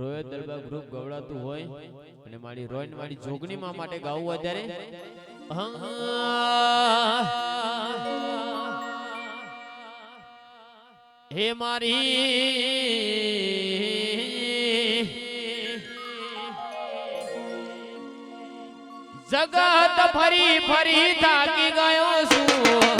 રોય દરબાર group ગવડાતું હોય અને મારી રોય મારી જોગણી માં માટે ગાવું અત્યારે હે મારી. જગત ફરી ફરી થાકી ગયો છું.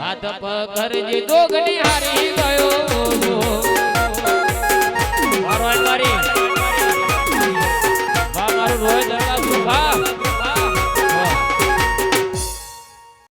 હાથ પકડ જે દોગની હારી ગયો.